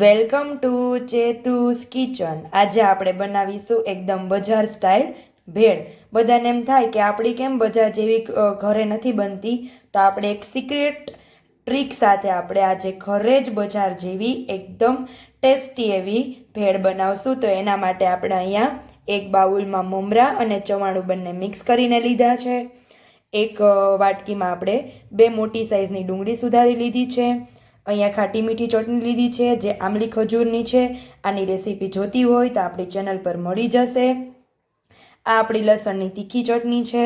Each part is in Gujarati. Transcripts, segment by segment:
Welcome to ચેતુસ kitchen. આજે આપણે બનાવીશું એકદમ બજાર સ્ટાઇલ ભેળ. બધાને એમ થાય કે આપણી કેમ બજાર જેવી ઘરે નથી બનતી? તો આપણે એક સિક્રેટ ટ્રીક સાથે આપણે આજે ઘરે જ બજાર જેવી એકદમ ટેસ્ટી એવી ભેળ બનાવશું. તો એના માટે આપણે અહીંયા એક બાઉલમાં મમરા અને ચવાણું બંને મિક્સ કરીને લીધા છે. એક વાટકીમાં આપણે બે મોટી સાઇઝની ડુંગળી સુધારી લીધી છે. અહીંયા ખાટી મીઠી ચટણી લીધી છે, જે આમલી ખજૂરની છે. આની રેસીપી જોતી હોય તો આપણી ચેનલ પર મળી જશે. આ આપણી લસણની તીખી ચટણી છે.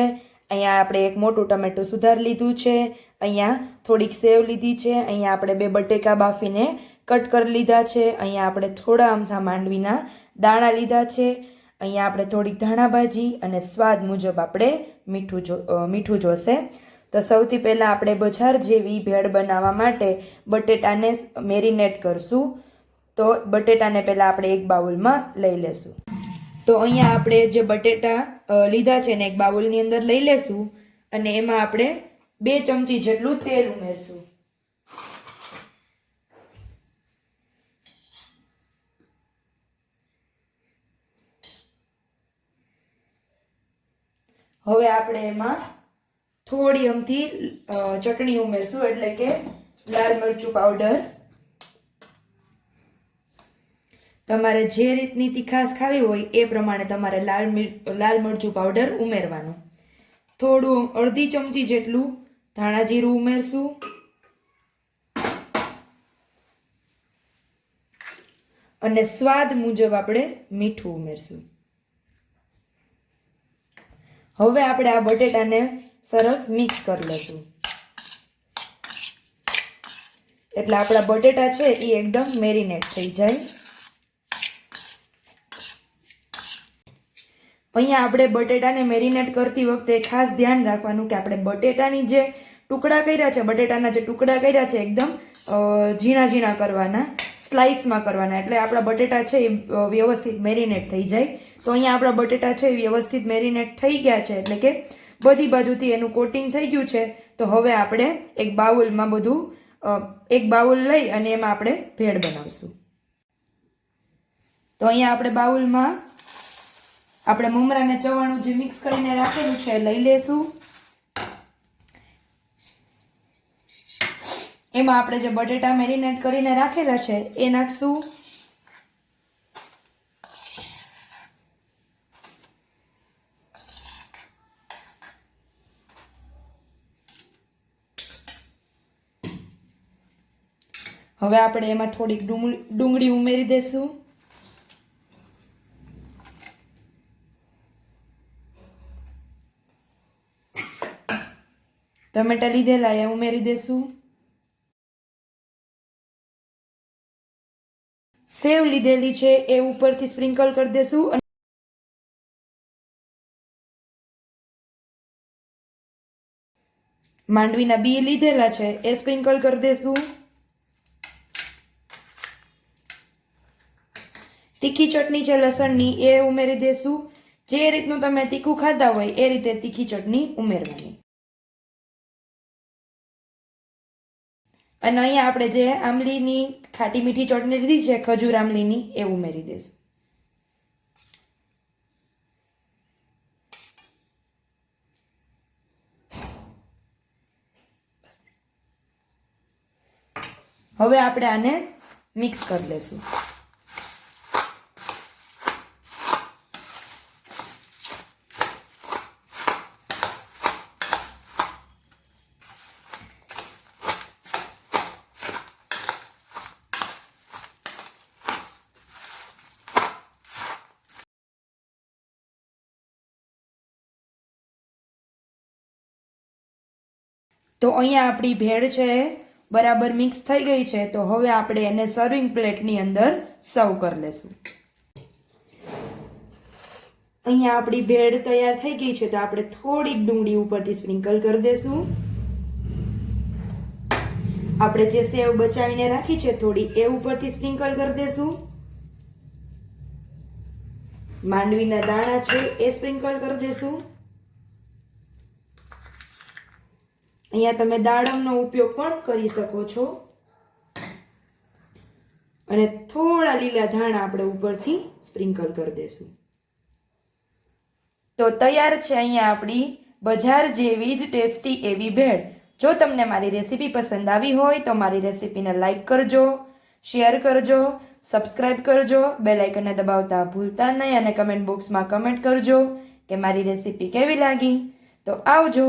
અહીંયા આપણે એક મોટું ટમેટું સુધાર લીધું છે. અહીંયા થોડીક સેવ લીધી છે. અહીંયા આપણે બે બટેકા બાફીને કટ કરી લીધા છે. અહીંયા આપણે થોડા અમથા માંડવીના દાણા લીધા છે. અહીંયા આપણે થોડીક ધાણા ભાજી અને સ્વાદ મુજબ આપણે મીઠું જો મીઠું જોશે. તો સૌથી પહેલાં આપણે બજાર જેવી ભેળ બનાવવા માટે બટેટાને મેરિનેટ કરશું. તો બટેટાને પહેલાં આપણે એક બાઉલમાં લઈ લેશું. તો અહીંયા આપણે જે બટેટા લીધા છે ને એક બાઉલની અંદર લઈ લેશું અને એમાં આપણે બે ચમચી જેટલું તેલ ઉમેરશું. હવે આપણે એમાં થોડી અમથી ચટણી ઉમેરશું, એટલે કે લાલ મરચું પાવડર તમારે જે રીતની તીખાશ ખાવી હોય, એ પ્રમાણે તમારે લાલ લાલ મરચું પાવડર ઉમેરવાનું. થોડું, અડધી ચમચી જેટલું ધાણા જીરું ઉમેરશું. અને સ્વાદ મુજબ આપણે મીઠું ઉમેરશું. હવે આપણે આ બટેટાને સરસ મિક્સ કરી લઈશું એટલે આપણા બટેટા છે એ એકદમ મેરિનેટ થઈ જાય. અહીંયા આપણે બટેટાને મેરિનેટ કરતી વખતે ખાસ ધ્યાન રાખવાનું કે આપણે બટેટાની જે ટુકડા કર્યા છે, બટેટાના જે ટુકડા કર્યા છે એકદમ ઝીણા ઝીણા કરવાના, સ્લાઇસમાં કરવાના. એટલે આપણા બટેટા છે એ વ્યવસ્થિત મેરિનેટ થઈ જાય. તો અહીંયા આપણા બટેટા છે એ વ્યવસ્થિત મેરિનેટ થઈ ગયા છે. એટલે કે બધી બાજુથી એનું કોટિંગ થઈ ગયું છે, તો હવે આપણે એક બાઉલમાં બધું એક બાઉલ લઈ અને એમાં આપણે ભેળ બનાવશું. તો અહીંયા આપણે બાઉલમાં આપણે મમરાને ચવાણું જે મિક્સ કરીને રાખેલું છે લઈ લેશું. એમાં આપણે જે બટેટા મેરિનેટ કરીને રાખેલા છે એ નાખશું. હવે આપણે એમાં થોડીક ડુંગળી ઉમેરી દેશું. ટમેટા લીધેલા, એ ઉમેરી દેશું. સેવ લીધેલી છે, એ ઉપરથી સ્પ્રિંકલ કરી દેશું અને માંડવીના બી લીધેલા છે, એ સ્પ્રિંકલ કરી દેશું. તીખી ચટણી છે લસણની, એ ઉમેરી દેશું જે રીતનું તમે તીખું ખાતા હોય, એ રીતે તીખી ચટણી ઉમેરવાની. અને અહીંયા આપણે જે આમલીની ખાટી મીઠી ચટણી લીધી છે, ખજૂર આમલીની એ ઉમેરી દઈશું હવે આપણે આને મિક્સ કરી લેશું. તો અહીંયા આપણી ભેળ છે, બરાબર મિક્સ થઈ ગઈ છે, તો હવે આપણે એને સર્વિંગ પ્લેટની અંદર સર્વ કરી લેશું. અહીંયા આપણી ભેળ તૈયાર થઈ ગઈ છે, તો આપણે થોડીક ડુંગળી ઉપરથી સ્પ્રિંકલ કરી દેશું. આપણે જે સેવ બચાવીને રાખી છે, થોડી એ ઉપરથી સ્પ્રિંકલ કરી દેશું. માંડવીના દાણા છે, એ સ્પ્રિંકલ કરી દેશું. અહીંયા તમે દાડમનો ઉપયોગ પણ કરી શકો છો. અને થોડા લીલા ધાણા આપણે ઉપરથી સ્પ્રિંકલ કરી દઈશું તો તૈયાર છે અહીંયા આપણી બજાર જેવી જ ટેસ્ટી એવી ભેળ. જો તમને મારી રેસીપી પસંદ આવી હોય તો મારી રેસીપીને લાઈક કરજો, શેર કરજો સબસ્ક્રાઈબ કરજો બે લાઇકનને દબાવતા ભૂલતા નહીં અને કમેન્ટ બોક્સમાં કમેન્ટ કરજો કે મારી રેસીપી કેવી લાગી. તો આવજો.